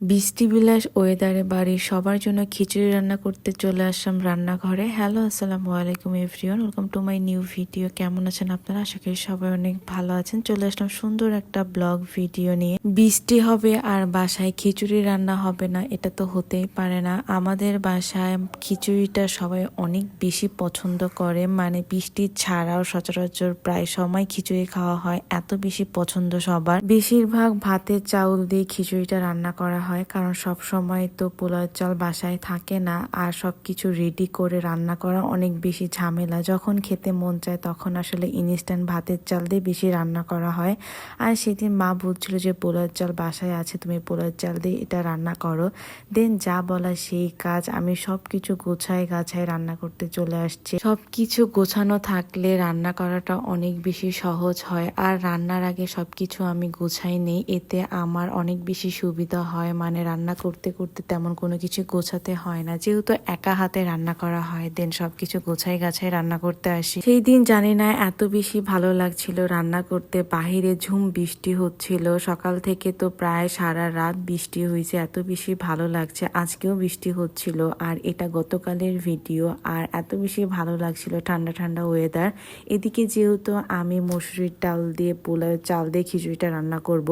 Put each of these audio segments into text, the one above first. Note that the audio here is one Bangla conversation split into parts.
বৃষ্টি বিলাস ওয়েদারে বাড়ির সবার জন্য খিচুড়ি রান্না করতে চলে আসলাম রান্নাঘরে। হ্যালো, আসসালামু আলাইকুম everyone, welcome to my new video. কেমন আছেন আপনারা? আশা করি সবাই অনেক ভালো আছেন। চলে আসলাম সুন্দর একটা ব্লগ ভিডিও নিয়ে। বৃষ্টি হবে আর বাসায় খিচুড়ি রান্না হবে না, এটা তো হতেই পারে না। আমাদের বাসায় খিচুড়িটা সবাই অনেক বেশি পছন্দ করে। মানে বৃষ্টি ছাড়াও সচরাচর প্রায় সময় খিচুড়ি খাওয়া হয়, এত বেশি পছন্দ সবার। বেশিরভাগ ভাতের চাউল দিয়ে খিচুড়িটা রান্না করা হয়। কারণ সব সময় তো পোলার চাল বাসায় থাকে না। আর সব কিছু রেডি করে রান্না করা অনেক বেশি ঝামেলা। যখন খেতে মন চায়, তখন আসলে ইনস্ট্যান্ট ভাতের চাল দিয়ে বেশি রান্না করা হয়। আর সেদিন মা বলছিল যে পোলার চাল বাসায় আছে, তুমি পোলার চাল দিয়ে এটা রান্না করো। দেন যা বলা সেই কাজ, আমি সব কিছু গোছায় গাছায় রান্না করতে চলে আসছি। সব কিছু গোছানো থাকলে রান্না করাটা অনেক বেশি সহজ হয়। আর রান্নার আগে সব কিছু আমি গোছাই নেই, এতে আমার অনেক বেশি সুবিধা হয়। মানে রান্না করতে করতে তেমন কোনো কিছু গোছাতে হয় না। যেহেতু একা হাতে রান্না করা হয় দেন সবকিছু গোছাই গাছাই রান্না করতে আসি। সেই দিন জানি না এত বেশি ভালো লাগছিল রান্না করতে। বাহিরে ঝুম বৃষ্টি হচ্ছিল। সকাল থেকে তো প্রায় সারা রাত বৃষ্টি হয়েছে, এত বেশি ভালো লাগছে। আজকেও বৃষ্টি হচ্ছিল। আর এটা গতকালের ভিডিও। আর এত বেশি ভালো লাগছিল ঠান্ডা ঠান্ডা ওয়েদার এদিকে যেহেতু আমি মসুরির ডাল দিয়ে পোলাও চাল দিয়ে খিচুড়িটা রান্না করব,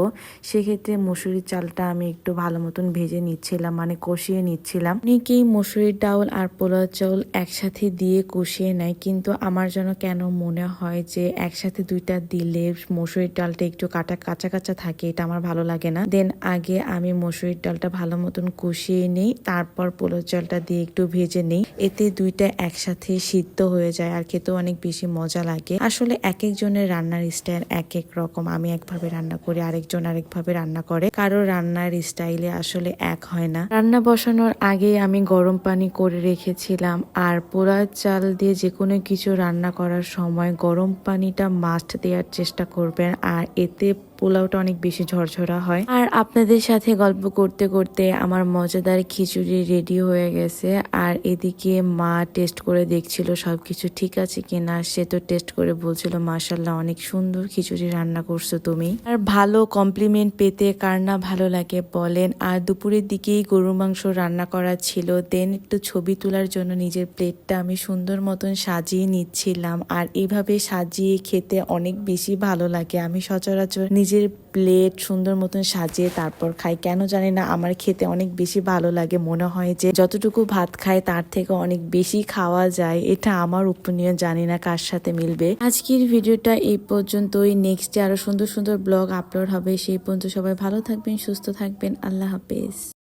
সেক্ষেত্রে মসুরির চালটা আমি একটু ভালো মতন ভেজে নিচ্ছিলাম মানে কষিয়ে নিচ্ছিলাম। অনেকেই মসুরির ডাউল আর পোলাও চাউল একসাথে দিয়ে কষিয়ে নেয়, কিন্তু আমার যেন কেন মনে হয় যে একসাথে দুইটা দিলে মসুরির ডালটা একটু কাটা, কাঁচা কাঁচা থাকে, এটা আমার ভালো লাগে না। দেন আগে আমি মসুরির ডালটা ভালো মতন কষিয়ে নিই, তারপর পোলাও চালটা দিয়ে একটু ভেজে নিই। এতে দুইটা একসাথে সিদ্ধ হয়ে যায় আর খেতেও অনেক বেশি মজা লাগে। আসলে এক একজনের রান্নার স্টাইল এক এক রকম। আমি একভাবে রান্না করি, আরেকজন আরেকভাবে রান্না করে। কারও রান্নার স্টাইলে আসলে এক হয় না। রান্না বসানোর আগে আমি গরম পানি করে রেখেছিলাম আর পোড়া চাল দিয়ে যে কোনো কিছু রান্না করার সময় গরম পানিটা মাস্ট দেওয়ার চেষ্টা করবেন আর এতে পোলাওটা অনেক বেশি ঝরঝরা হয়। আর আপনাদের সাথে গল্প করতে করতে আমার মজাদার খিচুড়ি রেডি হয়ে গেছে। আর এদিকে মা টেস্ট করে দেখছিল সবকিছু ঠিক আছে কিনা। সে তো টেস্ট করে বলছিল মাসাল্লাহ অনেক সুন্দর খিচুড়ি রান্না করছ তুমি। আর ভালো কমপ্লিমেন্ট পেতে কার না ভালো লাগে বলেন। আর দুপুরের দিকেই গরু মাংস রান্না করা ছিল। দেন একটু ছবি তোলার জন্য নিজের প্লেটটা আমি সুন্দর মতন সাজিয়ে নিচ্ছিলাম। আর এভাবে সাজিয়ে খেতে অনেক বেশি ভালো লাগে। আমি সচরাচর নিজের প্লেট সুন্দর মতন সাজিয়ে তারপর খাই। কেন জানি না, আমার খেতে অনেক বেশি ভালো লাগে। মনে হয় যে যতটুকু ভাত খায় তার থেকে অনেক বেশি খাওয়া যায়। এটা আমার উপনীয় জানি না কার সাথে মিলবে। আজকের ভিডিওটা এই পর্যন্তই। নেক্সটে আরও সুন্দর সুন্দর ব্লগ আপলোড হবে সেই পর্যন্ত সবাই ভালো থাকবেন, সুস্থ থাকবেন। আল্লাহ হাফেজ।